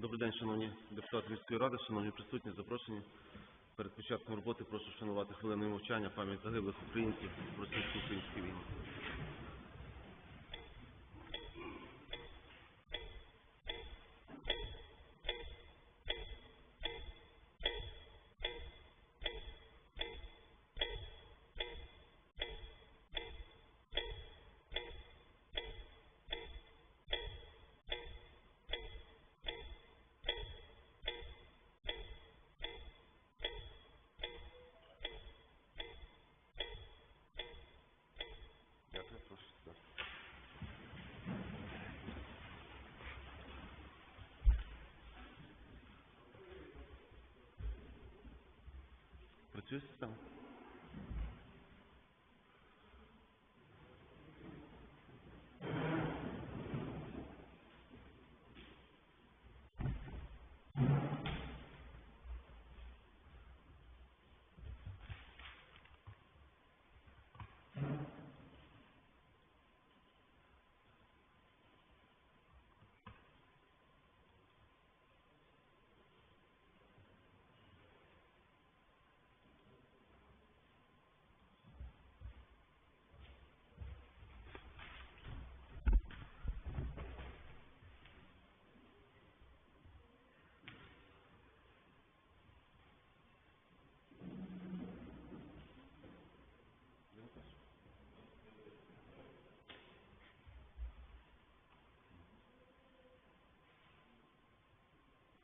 Добрий день, шановні депутати міської ради, шановні присутні, запрошені. Перед початком роботи прошу вшанувати хвилиною мовчання пам'ять загиблих українців в російсько-українській війні. Працює система?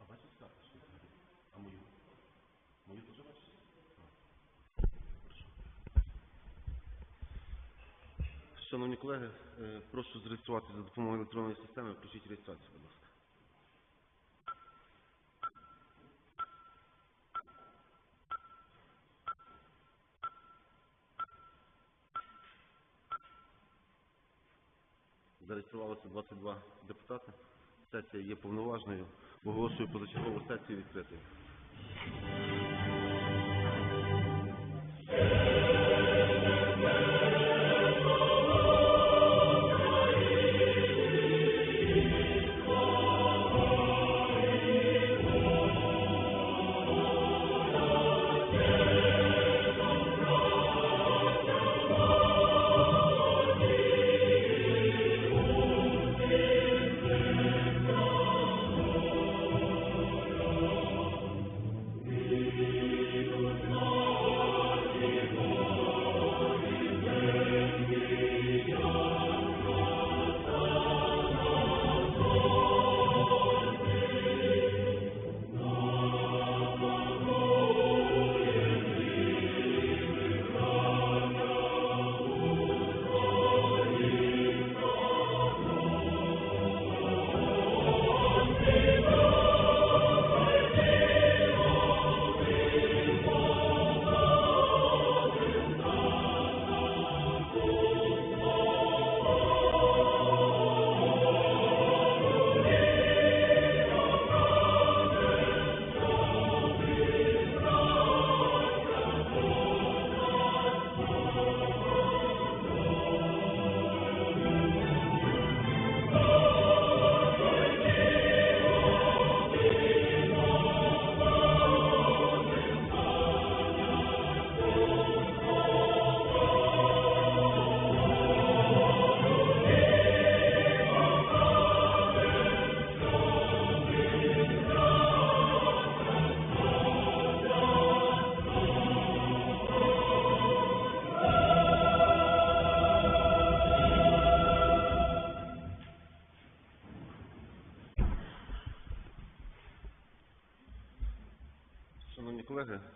А бачите карточку? А мою? Мою теж бачите? А. Хорошо. Шановні колеги, е, прошу зареєструватися за допомогою електронної системи. Включіть реєстрацію, будь ласка. Зареєструвалося 22 депутати. Сесія є повноважною. Оголошую позачергову сесію відкритою.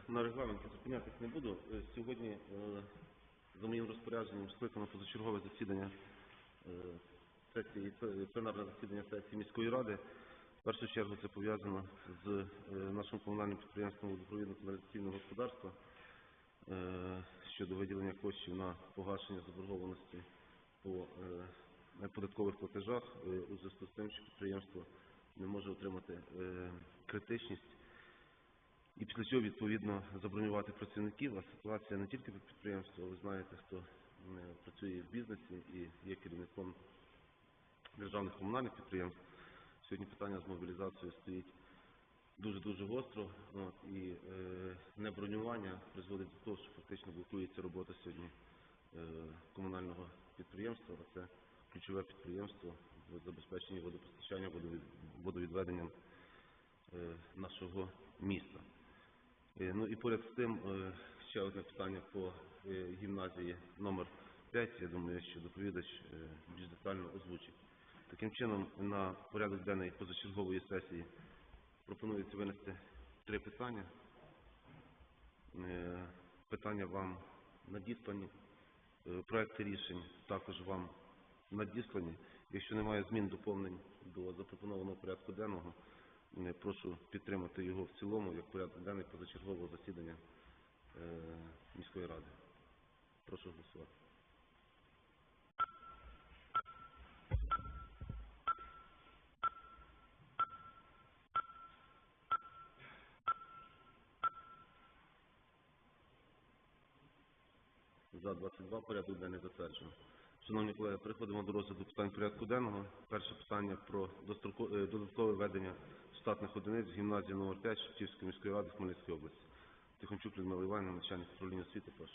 На регламенті зупинятись не буду. Е, Сьогодні е, за моїм розпорядженням скликано позачергове засідання е, сесії, пленарне засідання сесії міської ради. В першу чергу це пов'язано з нашим комунальним підприємством відповідно каналізаційного господарства щодо виділення коштів на погашення заборгованості по податкових платежах у зв'язку з тим, що підприємство не може отримати критичність і після цього відповідно забронювати працівників. А ситуація не тільки по підприємству, ви знаєте, хто е, працює в бізнесі і є керівником державних комунальних підприємств. Сьогодні питання з мобілізацією стоїть дуже-дуже гостро, от, і е, небронювання призводить до того, що фактично блокується робота сьогодні е, комунального підприємства, а це ключове підприємство в забезпеченні водопостачання, водовід- водовідведенням е, нашого міста. Е, Ну і поряд з тим е, ще одне питання по е, гімназії номер 5. Я думаю, що доповідач більш детально озвучить. Таким чином, на порядок денний позачергової сесії пропонується винести три питання. Питання вам надіслані, проекти рішень також вам надіслані. Якщо немає змін доповнень до запропонованого порядку денного, прошу підтримати його в цілому як порядок денний позачергового засідання е, міської ради. Прошу голосувати. За 22 порядок денний затверджено. Шановні колеги, переходимо до розгляду питань порядку денного. Перше питання про е, додаткове ведення штатних одиниць гімназії номер 5 Шептівської міської ради Хмельницької області. Тихончук Людмила Іванівна, начальник управління освіти, прошу.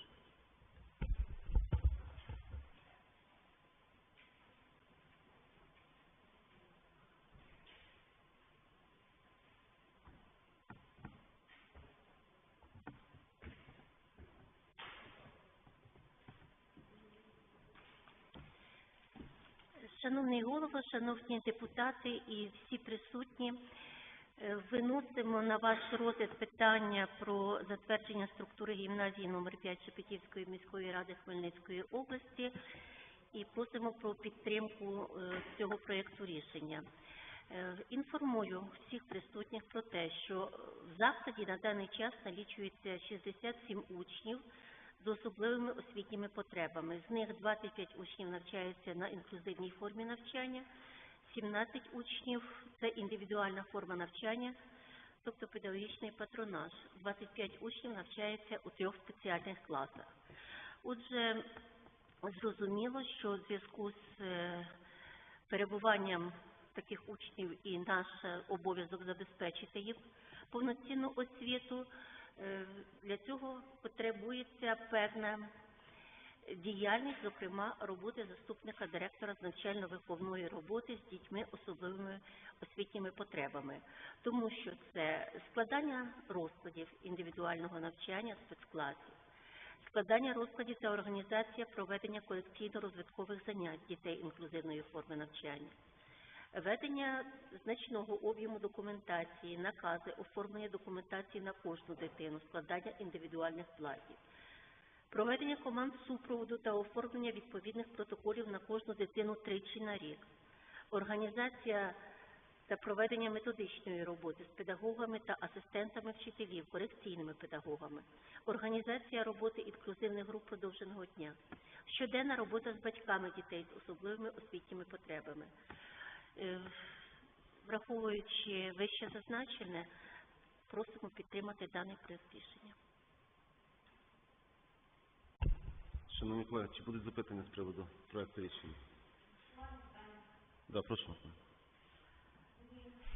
Шановний голово, шановні депутати і всі присутні, виносимо на ваш розгляд питання про затвердження структури гімназії номер 5 Шепетівської міської ради Хмельницької області і просимо про підтримку е, цього проєкту рішення. Е, Інформую всіх присутніх про те, що в закладі на даний час налічується 67 учнів з особливими освітніми потребами. З них 25 учнів навчаються на інклюзивній формі навчання, 17 учнів це індивідуальна форма навчання, тобто педагогічний патронаж. 25 учнів навчається у трьох спеціальних класах. Отже, зрозуміло, що у зв'язку з е, перебуванням таких учнів і наш обов'язок забезпечити їм повноцінну освіту, е, для цього потребується певна діяльність, зокрема роботи заступника директора з навчально-виховної роботи з дітьми особливими освітніми потребами, тому що це складання розкладів індивідуального навчання спецкласів, складання розкладів та організація проведення колекційно-розвиткових занять дітей інклюзивної форми навчання, ведення значного об'єму документації, накази, оформлення документації на кожну дитину, складання індивідуальних платів, проведення команд супроводу та оформлення відповідних протоколів на кожну дитину тричі на рік, організація та проведення методичної роботи з педагогами та асистентами вчителів, корекційними педагогами, організація роботи інклюзивних груп продовженого дня, щоденна робота з батьками дітей з особливими освітніми потребами. Е, Враховуючи вище зазначене, просимо підтримати даний проект рішення. Шановні колеги, чи будуть запитання з приводу проекту рішення? Да, прошу.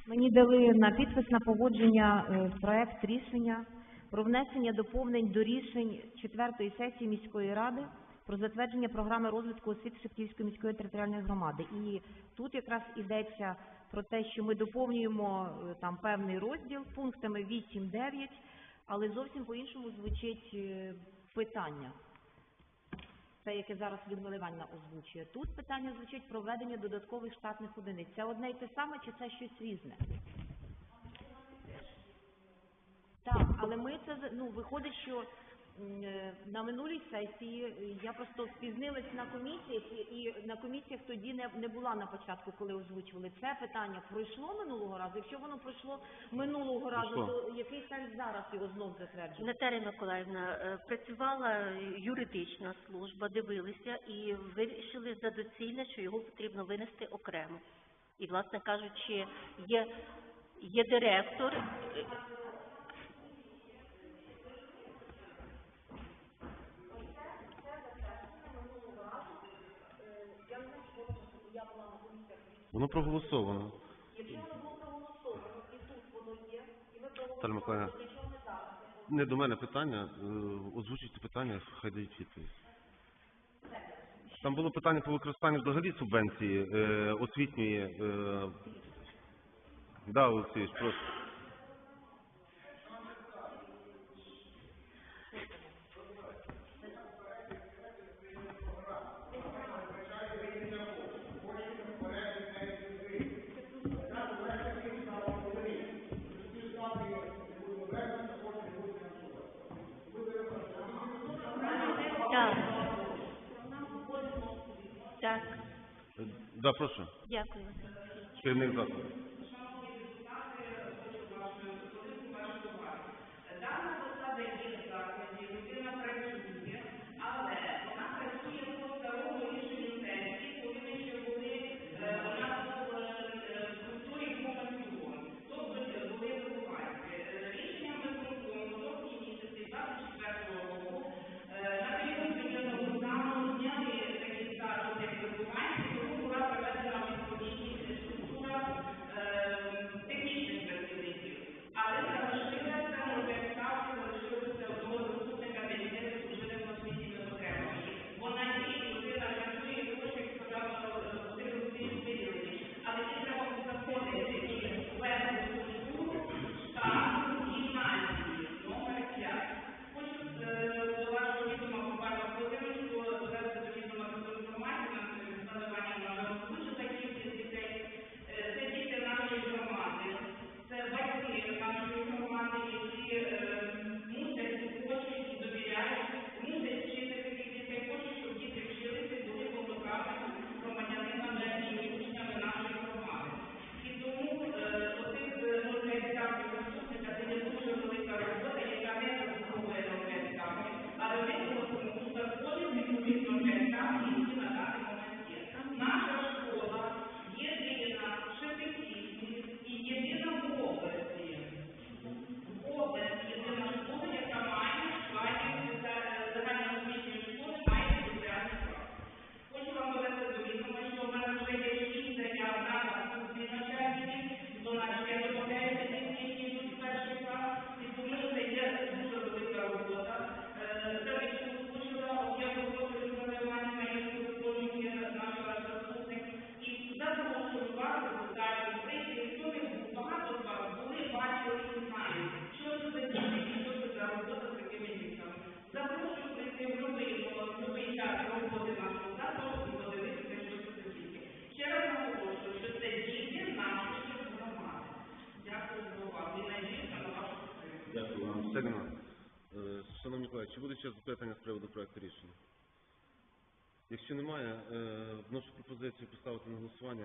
Мені дали на підпис на погодження е, проект рішення про внесення доповнень до рішень четвертої сесії міської ради про затвердження програми розвитку освіти Шептівської міської територіальної громади. І тут якраз йдеться про те, що ми доповнюємо е, там певний розділ пунктами 8-9, але зовсім по-іншому звучить е, питання. Це, яке зараз Людмила Іванівна озвучує. Тут питання звучить про введення додаткових штатних одиниць. Це одне й те саме, чи це щось різне? Так, але ми це ну виходить, що на минулій сесії е, я просто спізнилась на комісіях і, на комісіях тоді не, не була на початку, коли озвучували це питання. Пройшло минулого разу. Якщо воно пройшло минулого разу, то який сенс зараз його знов затверджувати? Наталя Миколаївна, е, працювала юридична служба, дивилися і вирішили за доцільне, що його потрібно винести окремо. І, власне кажучи, є, є директор. Воно проголосовано. Якщо воно було проголосовано, і тут воно є, і ви Наталя проголосовано, Миколаївна. нічого не дали. Не до мене питання. Е, Озвучуйте питання, хай дають відповідь. Там було питання по використанню взагалі субвенції е, освітньої. Е, так, Да, Олексій, прошу. Так, Е, Да, прошу. дякую, Керівник закладу.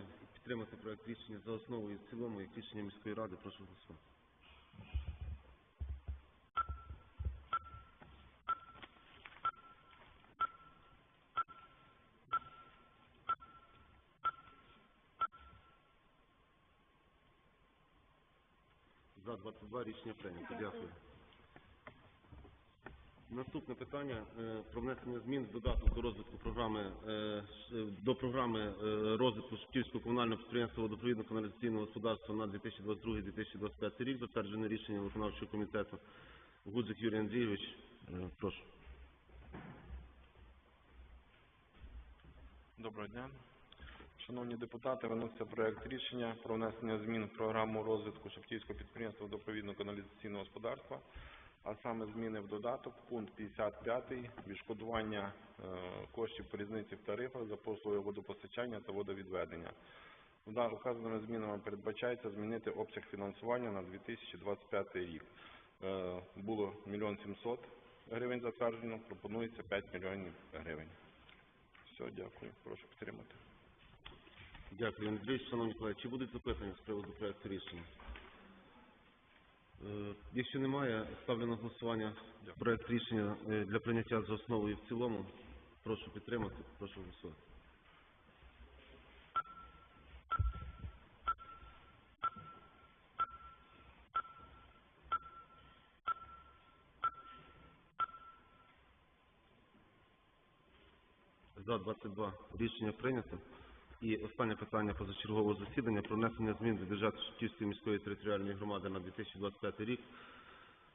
Голосування і підтримати проект рішення за основу і в цілому, як рішення міської ради. Прошу голосувати. За 22 рішення прийнято. Дякую. Наступне питання е, про внесення змін в додаток до розвитку програми е, до програми е, розвитку Шептівського комунального підприємства водопровідно-каналізаційного господарства на 2022-2025 рік, затверджене рішенням виконавчого комітету. Гудзик Юрій Андрійович, е, прошу. Доброго дня. Шановні депутати, виноситься проект рішення про внесення змін в програму розвитку Шептівського підприємства водопровідно-каналізаційного господарства, а саме зміни в додаток, пункт 55, відшкодування е, коштів по різниці в тарифах за послуги водопостачання та водовідведення. Указаними змінами передбачається змінити обсяг фінансування на 2025 рік. Е, Було 1 700 гривень затверджено, пропонується 5 мільйонів гривень. Все, дякую. Прошу підтримати. Дякую, Андрійович. Шановні колеги, чи будуть запитання з приводу проекту рішення? Е, Якщо немає, ставлю на голосування проект рішення е, для прийняття за основу і в цілому. Прошу підтримати, прошу голосувати. За 22 рішення прийнято. І останнє питання позачергового засідання про внесення змін до бюджету Шевчівської міської територіальної громади на 2025 рік.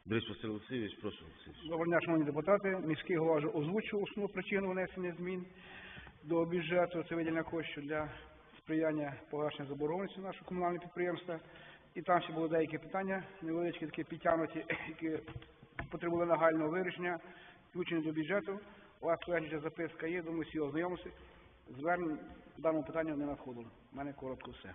Дрич Василь Олексійович, прошу. Доброго дня, шановні депутати. Міський голова вже озвучив основну причину внесення змін до бюджету. Це виділення коштів для сприяння погашення заборгованості нашого комунального підприємства. І там ще були деякі питання, невеличкі такі підтягнуті, які потребували нагального вирішення, включені до бюджету. У вас колегічна записка є, думаю, всі ознайомилися. Звернень в даному питанню не надходило. У мене коротко все.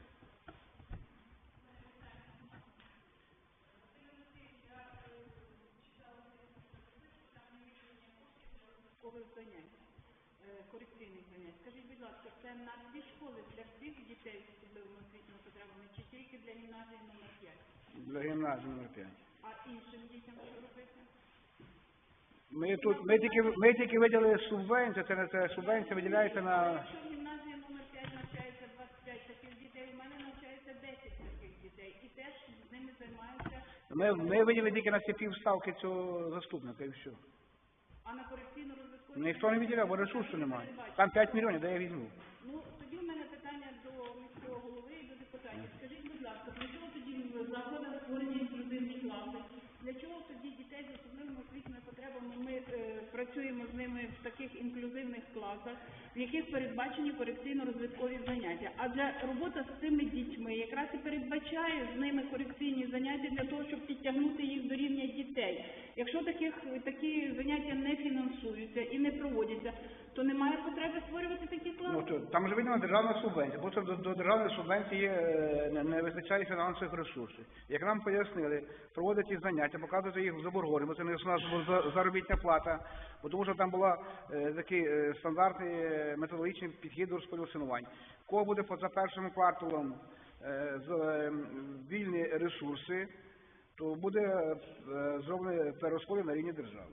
Корекційних занять. Скажіть, будь ласка, це на всі школи для всіх дітей з особливими освітніми потребами чи тільки для гімназії номер 5? Для гімназії номер 5. А іншим дітям що робити? Ми тут ми тільки ми тільки виділили субвенцію, це не це субвенція виділяється на Якщо в гімназії номер 5 навчається 25 таких дітей, у мене навчається 10 таких дітей. І теж з ними займаються, Ми, ми виділи тільки на ці півставки цього заступника і все. а на корекційну розвиткові Ніхто не виділяв, бо ресурсу немає. Там 5 мільйонів, де я візьму. Ну, тоді в мене питання до міського голови і до депутатів. Скажіть, будь ласка, про чого тоді заходи створені? Для чого тоді дітей з особливими освітніми потребами ми е, працюємо з ними в таких інклюзивних класах, в яких передбачені корекційно-розвиткові заняття? А для роботи з цими дітьми якраз і передбачає з ними корекційні заняття для того, щоб підтягнути їх до рівня дітей. Якщо таких такі заняття не фінансуються і не проводяться, то немає потреби створювати то, там же виділена державна субвенція. Просто до, до державної субвенції не, не вистачає фінансових ресурсів. Як нам пояснили, проводять ці заняття, показувати їх в заборговані, це не основна заробітна плата, бо тому що там була е, такий е, стандартний е, методологічний підхід до розподілу Кого буде поза першим кварталом е, з, е, вільні ресурси, то буде е, зроблений перерозподіл на рівні держави.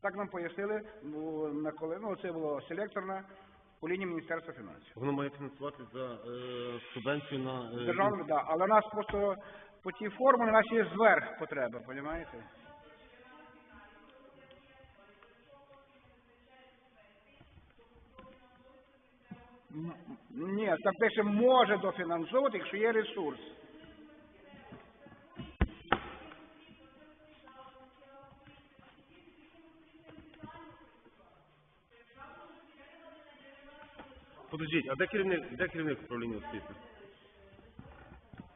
Так нам пояснили, ну, на коли, ну, це було селекторна по лінії Міністерства фінансів. Воно має фінансувати за е, субвенцію на е, так. да, але у нас просто по тій формулі у нас є зверх потреба, розумієте? Ні, там пише може дофінансовувати, якщо є ресурс. Подождіть, а де керівник, де керівник управління освіти?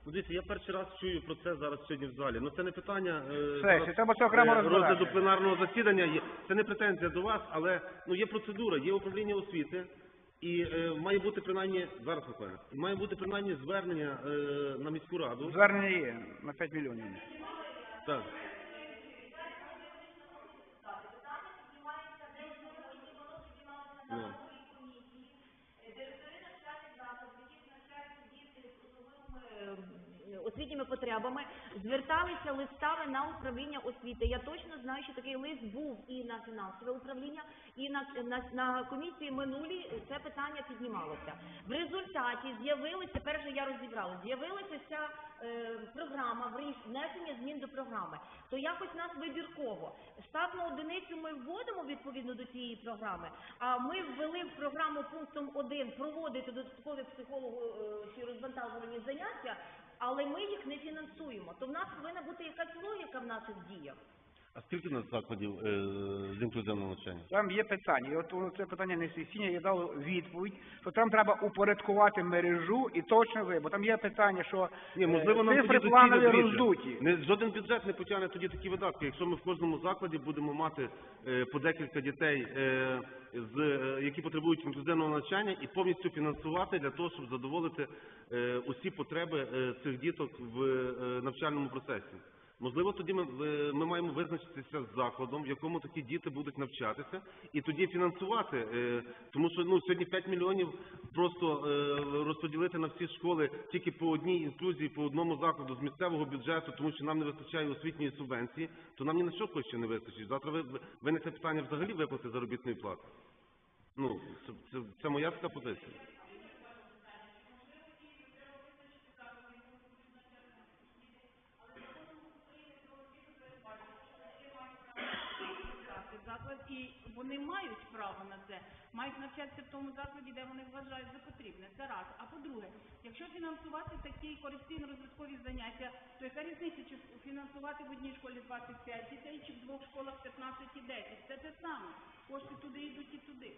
Ну, дивіться, я перший раз чую про це зараз сьогодні в залі. Ну це не питання е, Сесії, зараз, треба це окремо е, розбирати. розгляду пленарного засідання. Є- Це не претензія до вас, але ну є процедура, є управління освіти, і е, має бути принаймні зараз Микола, і має бути принаймні звернення е, на міську раду. Звернення є на 5 мільйонів. Так. Ну. е, освітніми потребами зверталися листами на управління освіти. Я точно знаю, що такий лист був і на фінансове управління, і на, на, на комісії минулі це питання піднімалося. В результаті з'явилася, тепер я розібрала, з'явилася ця е, програма, внесення змін до програми. То якось нас вибірково. Штатну одиницю ми вводимо відповідно до цієї програми, а ми ввели в програму пунктом 1 проводити додаткові психолого е, чи розвантажувані заняття, але ми їх не фінансуємо. То в нас повинна бути якась логіка в наших діях. А скільки у нас закладів е, з інклюзивного навчання? Там є питання, і от це питання не сесійне, я дав відповідь, що там треба упорядкувати мережу і точно ви, бо там є питання, що Ні, можливо, е, нам цифри тоді планові доцільно, роздуті. Не, жоден бюджет не потягне тоді такі видатки. Якщо ми в кожному закладі будемо мати е, по декілька дітей, е, з, е, які потребують інклюзивного навчання, і повністю фінансувати для того, щоб задоволити е, усі потреби е, цих діток в е, навчальному процесі. Можливо, тоді ми, е, ми маємо визначитися з закладом, в якому такі діти будуть навчатися, і тоді фінансувати. е, Тому що ну сьогодні 5 мільйонів просто е, розподілити на всі школи тільки по одній інклюзії, по одному закладу з місцевого бюджету, тому що нам не вистачає освітньої субвенції, то нам ні на що коштів не вистачить. Завтра ви- виникне питання взагалі виплати заробітної плати. Ну це, це, це моя така позиція. І вони мають право на це, мають навчатися в тому закладі, де вони вважають за потрібне. Це раз. А по-друге, якщо фінансувати такі користійно-розвиткові заняття, то яка різниця, чи фінансувати в одній школі 25 дітей, чи в двох школах 15 і 10? Це те саме. Кошти туди йдуть і туди.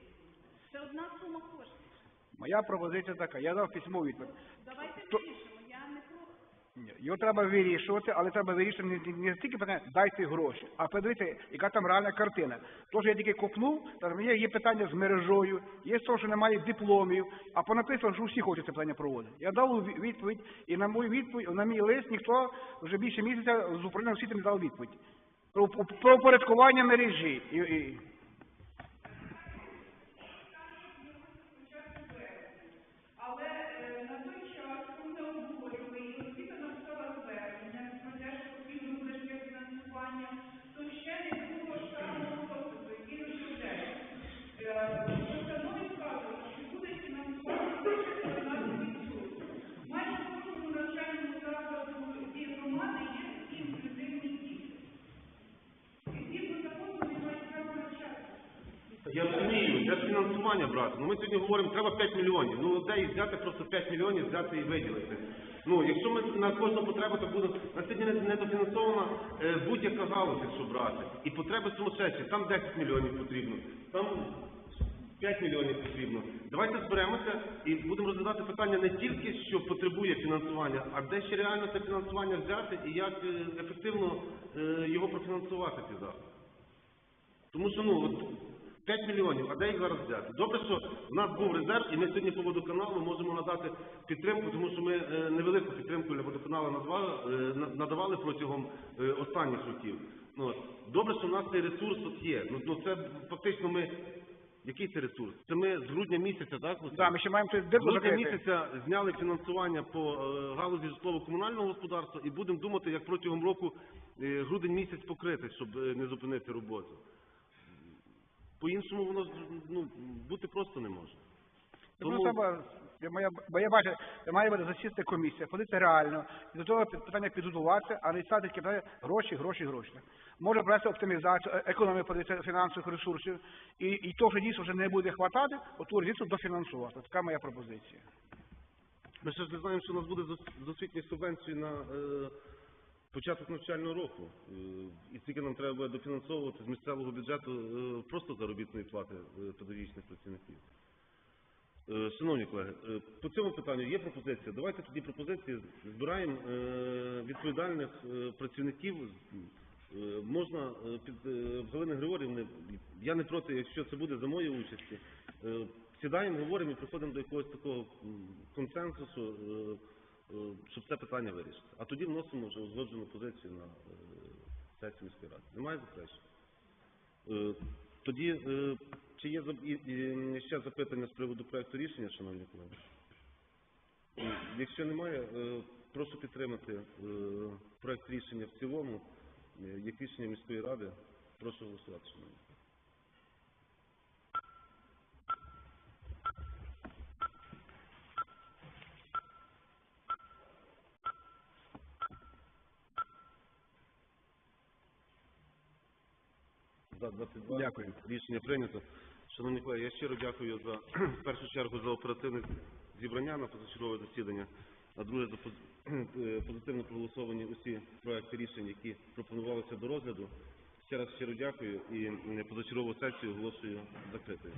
Це одна сума коштів. Моя пропозиція така, я дав письмову відповідь. Давайте вирішимо, я не проти. Ні, Його треба вирішувати, але треба вирішувати не, не тільки питання дайте гроші, а подивитися, яка там реальна картина. Тож я тільки копнув, там є, є питання з мережою, є те, що немає дипломів, а понаписано, що всі хочуть це питання проводити. Я дав ві- відповідь, і на мою відповідь, на мій лист ніхто вже більше місяця з управління освіти не дав відповідь. Про, про упорядкування мережі. І, ж брати. Ну ми сьогодні говоримо, треба 5 мільйонів. Ну де їх взяти, просто 5 мільйонів взяти і виділити. Ну, якщо ми на кожну потребу, то буде на сьогодні не- недофінансована е, будь-яка галузь, якщо брати. І потреби сумасшедші, там 10 мільйонів потрібно, там 5 мільйонів потрібно. Давайте зберемося і будемо розглядати питання не тільки, що потребує фінансування, а де ще реально це фінансування взяти і як е, ефективно е, його профінансувати ці. Тому що ну от 5 мільйонів, а де їх зараз взяти? Добре, що в нас був резерв, і ми сьогодні по водоканалу можемо надати підтримку, тому що ми е, невелику підтримку для водоканалу е, на- надавали протягом е, останніх років. Ну, добре, що в нас цей ресурс тут є. Ну, ну це фактично ми. Який це ресурс? Це ми з грудня місяця, так? Да, ми ще маємо З грудня місяця зняли фінансування по галузі житлово-комунального господарства і будемо думати, як протягом року грудень місяць покрити, щоб не зупинити роботу. По-іншому воно ну, бути просто не може. Тому Тому- треба, я- моя, бо я бачу, має бути засісти комісія, ходити реально, і до того питання підготуватися, а не ставити таке питання гроші, гроші, гроші. Може провести оптимізацію, е- економію подивитися фінансових ресурсів, і, і то, що дійсно вже не буде хватати, оту різницю дофінансувати. Така моя пропозиція. Ми ще ж не знаємо, що у нас буде з- з освітньої субвенції на е, початок навчального року. Е, і скільки нам треба буде дофінансовувати з місцевого бюджету е, просто заробітної плати е, педагогічних працівників. Шановні колеги, по цьому питанню є пропозиція. Давайте тоді пропозиції збираємо відповідальних працівників. Можна під Галини Григорівни, я не проти, якщо це буде за моєю участі. Сідаємо, говоримо і приходимо до якогось такого консенсусу, щоб це питання вирішити. А тоді вносимо вже узгоджену позицію на е, сесію міської ради. Немає заперечень? Е, Тоді, е, чи є ще запитання з приводу проекту рішення, шановні колеги? Е, Якщо немає, е, прошу підтримати е, проект рішення в цілому, е, як рішення міської ради. Прошу голосувати, шановні. За 22. Дякую. Рішення прийнято. Шановні колеги, я щиро дякую за в першу чергу за оперативне зібрання на позачергове засідання, а друге за е, позитивно проголосовані усі проекти рішень, які пропонувалися до розгляду. Ще раз щиро дякую і позачергову сесію оголошую закритою.